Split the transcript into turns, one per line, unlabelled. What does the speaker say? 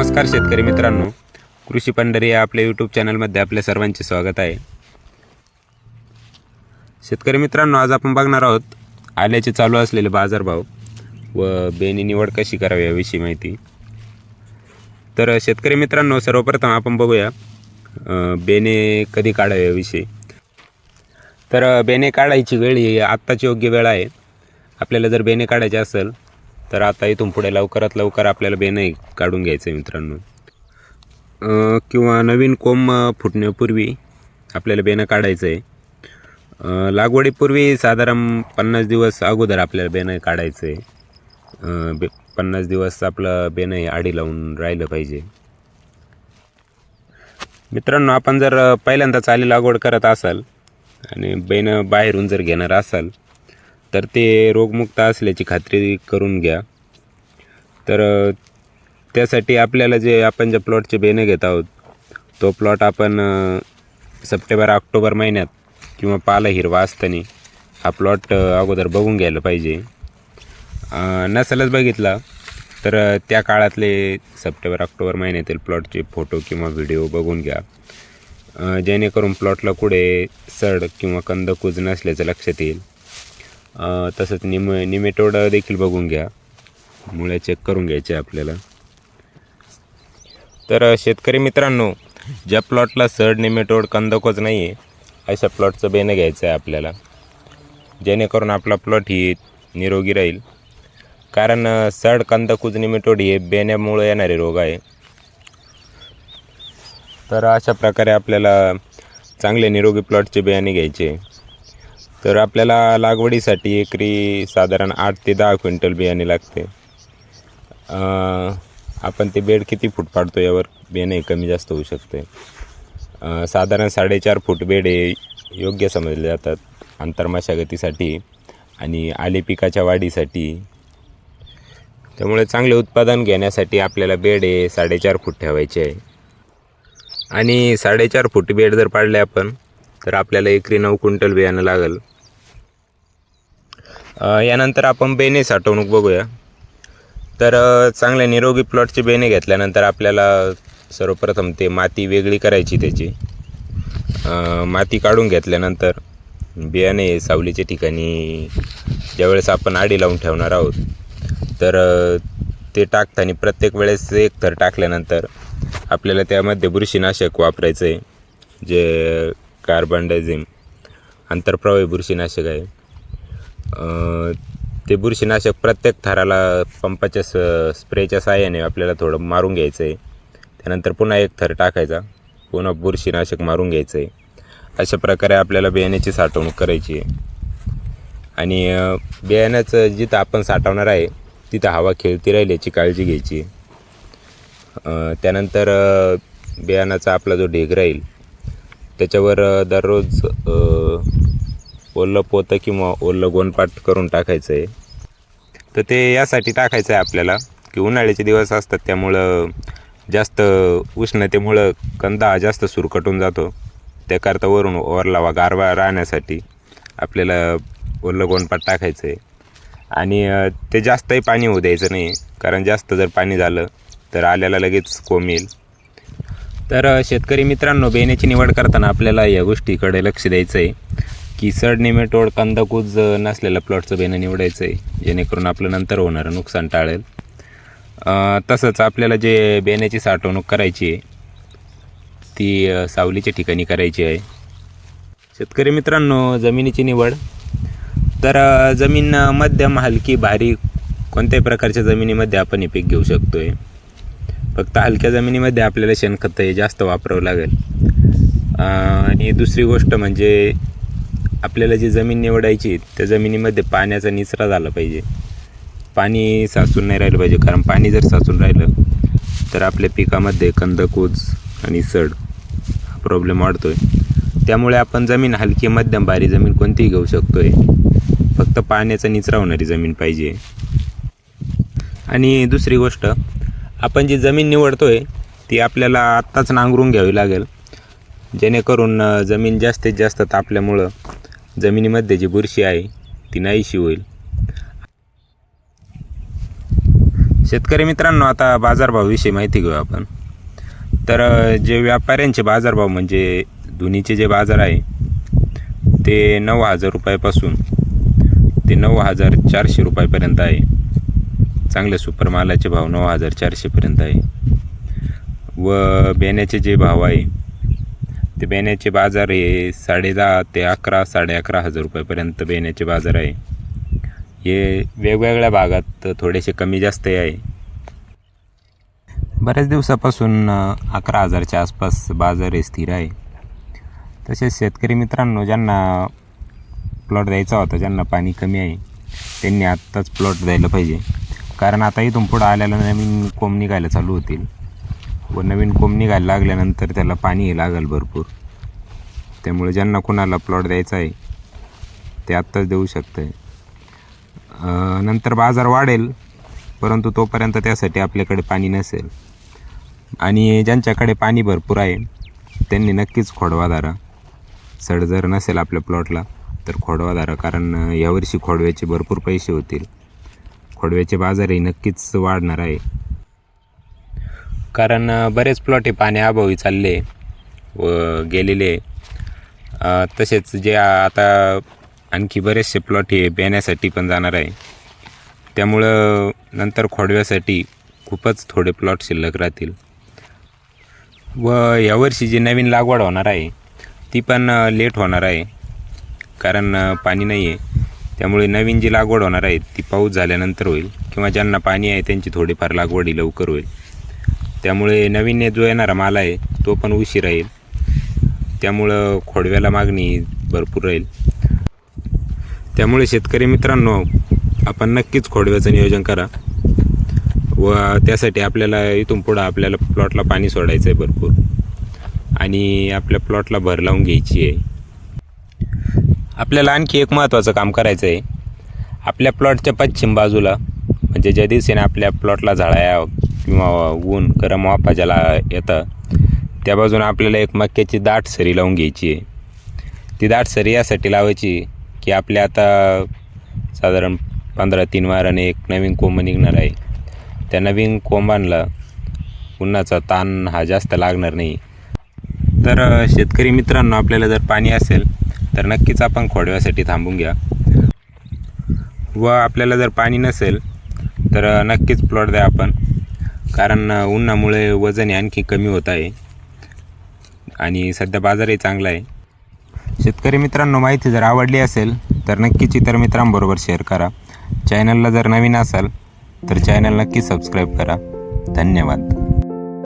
नमस्कार शेतकरी मित्रांनो. कृषी पंढरी या आपल्या यूट्यूब चॅनलमध्ये आपल्या सर्वांचे स्वागत आहे. शेतकरी मित्रांनो आज आपण बघणार आहोत आल्याचे चालू असलेले बाजारभाव व बेनी निवड कशी करावी याविषयी माहिती. तर शेतकरी मित्रांनो सर्वप्रथम आपण बघूया बेने कधी काढावे याविषयी. तर बेने काढायची वेळ ही आत्ताची योग्य वेळ आहे. आपल्याला जर बेने काढायचे असेल तर आता इथून पुढे लवकरात लवकर आपल्याला बेने काढून घ्यायचं आहे मित्रांनो किंवा नवीन कोंब फुटण्यापूर्वी आपल्याला बेनं काढायचं आहे लागवडीपूर्वी साधारण पन्नास दिवस अगोदर आपल्याला बेनं काढायचं आहे बे पन्नास दिवस आपलं बेनं हे आडी लावून राहिलं पाहिजे. मित्रांनो आपण जर पहिल्यांदा चाली लागवड करत असाल आणि बेनं बाहेरून जर घेणार असाल तर ते रोगमुक्त असल्याची खात्री करून घ्या. तर त्यासाठी आपल्याला जे आपण ज्या प्लॉटचे बेणं घेत आहोत तो प्लॉट आपण सप्टेंबर ऑक्टोबर महिन्यात किंवा पाला हिरवा असताना हा प्लॉट अगोदर बघून घ्यायला पाहिजे. नसेलच बघितला तर त्या काळातले सप्टेंबर ऑक्टोबर महिन्यातील प्लॉटचे फोटो किंवा व्हिडिओ बघून घ्या. जेणेकरून प्लॉटला कुठे सड किंवा कंदकूज नसल्याचं लक्षात येईल. तसंच निम निमेटोड देखील बघून घ्या. मुळे चेक करून घ्यायचे आपल्याला. तर शेतकरी मित्रांनो ज्या प्लॉटला सड निमेटोड कंदकोच नाही आहे अशा प्लॉटचं बेनं घ्यायचं आहे आपल्याला. जेणेकरून आपला प्लॉट ही निरोगी राहील. कारण सड कंदकुज निमेटोड हे बेण्यामुळे येणारे रोग आहे. तर अशा प्रकारे आपल्याला चांगले निरोगी प्लॉटचे बियाणे घ्यायचे. तर आपल्याला लागवडीसाठी एकरी साधारण आठ ते दहा क्विंटल बियाणे लागते. आपण ते बेड किती फूट पाडतो यावर बियाणे कमी जास्त होऊ शकते. साधारण साडेचार फूट बेड हे योग्य समजले जातात आंतरमशागतीसाठी आणि आले पिकाच्या वाढीसाठी. त्यामुळे चांगले उत्पादन घेण्यासाठी आपल्याला बेड हे साडेचार फूट ठेवायचे आहे. आणि साडेचार फूट बेड जर पाडले आपण तर आपल्याला एकरी नऊ क्विंटल बियाणं लागेल. यानंतर आपण बेने साठवणूक बघूया. तर चांगल्या निरोगी प्लॉटचे बेने घेतल्यानंतर आपल्याला सर्वप्रथम ते माती वेगळी करायची त्याची. माती काढून घेतल्यानंतर बियाणे सावलीच्या ठिकाणी ज्यावेळेस आपण आडी लावून ठेवणार आहोत तर ते टाकताना प्रत्येक वेळेस एक थर टाकल्यानंतर आपल्याला त्यामध्ये बुरशीनाशक वापरायचं आहे जे कार्बन डायझिम आंतरप्रवाही बुरशीनाशक आहे. ते बुरशीनाशक प्रत्येक थराला पंपाच्या स स्प्रेच्या साहाय्याने आपल्याला थोडं मारून घ्यायचं आहे त्यानंतर पुन्हा एक थर टाकायचा. पुन्हा बुरशीनाशक मारून घ्यायचं आहे अशा प्रकारे आपल्याला बियाण्याची साठवणूक करायची आहे. आणि बियाण्याचं जिथं आपण साठवणार आहे तिथं हवा खेळती राहील याची काळजी घ्यायची त्यानंतर बियाणाचा आपला जो ढीग राहील त्याच्यावर दररोज ओलं पोतं किंवा ओलं गोणपाट करून टाकायचं आहे तर ते यासाठी टाकायचं आहे आपल्याला की उन्हाळ्याचे दिवस असतात त्यामुळं जास्त उष्णतेमुळं कंदा जास्त सुरकटून जातो. त्याकरता वरून ओरलावा गारवा राहण्यासाठी आपल्याला ओलं गोणपाट टाकायचं आहे आणि ते जास्तही पाणी होऊ द्यायचं नाही कारण जास्त जर पाणी झालं तर आल्याला लगेच कोंब येईल. तर शेतकरी मित्रांनो बेण्याची निवड करताना आपल्याला या गोष्टीकडे लक्ष द्यायचं आहे की सड निमेटोड कंदकूज नसलेल्या प्लॉटचं बेणं निवडायचं आहे जेणेकरून आपलं नंतर होणारं नुकसान टाळेल. तसंच आपल्याला जे बेण्याची साठवणूक करायची आहे ती सावलीच्या ठिकाणी करायची आहे. शेतकरी मित्रांनो जमिनीची निवड. तर जमीन मध्यम हलकी भारी कोणत्याही प्रकारच्या जमिनीमध्ये आपण हे पीक घेऊ शकतो आहे फक्त हलक्या जमिनीमध्ये आपल्याला शेणखत हे जास्त वापरावं लागेल. आणि दुसरी गोष्ट म्हणजे आपल्याला जी जमीन निवडायची त्या जमिनीमध्ये पाण्याचा निचरा झाला पाहिजे. पाणी साचून नाही राहिलं पाहिजे कारण पाणी जर साचून राहिलं तर आपल्या पिकामध्ये कंदकूज आणि सड हा प्रॉब्लेम वाढतो आहे त्यामुळे आपण जमीन हलकी मध्यम भारी जमीन कोणतीही घेऊ शकतो आहे फक्त पाण्याचा निचरा होणारी जमीन पाहिजे. आणि दुसरी गोष्ट आपण जी जमीन निवडतो आहे ती आपल्याला आत्ताच नांगरून घ्यावी लागेल. जेणेकरून जमीन जास्तीत जास्त तापल्यामुळं जमिनीमध्ये जी बुरशी आहे ती नाहीशी होईल. शेतकरी मित्रांनो आता बाजारभावाविषयी माहिती घेऊ आपण. तर जे व्यापाऱ्यांचे बाजारभाव म्हणजे धुनीचे जे बाजार आहे ते नऊ हजार रुपयापासून ते नऊ हजार चारशे रुपयापर्यंत आहे. चांगल्या सुपर मालाचे भाव नऊ हजार चारशेपर्यंत आहे. व बेण्याचे जे भाव आहे ते बेण्याचे बाजार हे साडे दहा ते अकरा साडे अकरा हजार रुपयापर्यंत बेण्याचे बाजार आहे. हे वेगवेगळ्या भागात थोडेसे कमी जास्त आहे. बऱ्याच दिवसापासून अकरा हजारच्या आसपास बाजार हे स्थिर आहे. तसेच शेतकरी मित्रांनो ज्यांना प्लॉट द्यायचा होता ज्यांना पाणी कमी आहे त्यांनी आत्ताच प्लॉट द्यायला पाहिजे. कारण आता इथून पुढं आल्याला नवीन कोंब निघायला चालू होतील. व नवीन कोंब निघायला लागल्यानंतर त्याला पाणीही लागेल भरपूर. त्यामुळे ज्यांना कोणाला प्लॉट द्यायचा आहे ते आत्ताच देऊ शकतं आहे नंतर बाजार वाढेल परंतु तोपर्यंत त्यासाठी आपल्याकडे पाणी नसेल. आणि ज्यांच्याकडे पाणी भरपूर आहे त्यांनी नक्कीच खोडवा धारा. सड जर नसेल आपल्या प्लॉटला तर खोडवा धारा कारण यावर्षी खोडव्याचे भरपूर पैसे होतील. खोडव्याचे बाजारही नक्कीच वाढणार आहे. कारण बरेच प्लॉट हे पाण्याअभावी चालले व गेलेले. तसेच जे आता आणखी बरेचसे प्लॉट हे बेण्यासाठी पण जाणार आहे. त्यामुळं नंतर खोडव्यासाठी खूपच थोडे प्लॉट शिल्लक राहतील. व यावर्षी जी नवीन लागवड होणार आहे ती पण लेट होणार आहे. कारण पाणी नाही आहे त्यामुळे नवीन जी लागवड होणार आहे ती पाऊस झाल्यानंतर होईल. किंवा ज्यांना पाणी आहे त्यांची थोडीफार लागवड ही लवकर होईल. त्यामुळे नवीन जो येणारा माल आहे तो पण उशीर राहील. त्यामुळं खोडव्याला मागणी भरपूर राहील. त्यामुळे शेतकरी मित्रांनो आपण नक्कीच खोडव्याचं नियोजन करा. व त्यासाठी आपल्याला इथून पुढं आपल्याला प्लॉटला पाणी सोडायचं आहे भरपूर. आणि आपल्या प्लॉटला भर लावून घ्यायची आहे. आपल्याला आणखी एक महत्त्वाचं काम करायचं आहे आपल्या प्लॉटच्या पश्चिम बाजूला म्हणजे ज्या दिवशीने आपल्या प्लॉटला झाडाया किंवा ऊन गरम वाफा ज्याला येतं त्या बाजूने आपल्याला एक मक्याची दाट सरी लावून घ्यायची आहे. ती दाट सरी यासाठी लावायची की आपल्या आता साधारण पंधरा तीन वाराने एक नवीन कोंब निघणार आहे. त्या नवीन कोंबांना उन्हाचा ताण हा जास्त लागणार नाही. तर शेतकरी मित्रांनो आपल्याला जर पाणी असेल तर नक्कीच आपण खोडव्यासाठी थांबून घ्या. व आपल्याला जर पाणी नसेल तर नक्कीच प्लॉट द्या आपण. कारण उन्हामुळे वजन आणखी कमी होत आहे. आणि सध्या बाजारही चांगला आहे. शेतकरी मित्रांनो माहिती जर आवडली असेल तर नक्कीच इतर मित्रांबरोबर शेअर करा. चॅनलला जर नवीन असाल तर चॅनल नक्की सबस्क्राईब करा. धन्यवाद.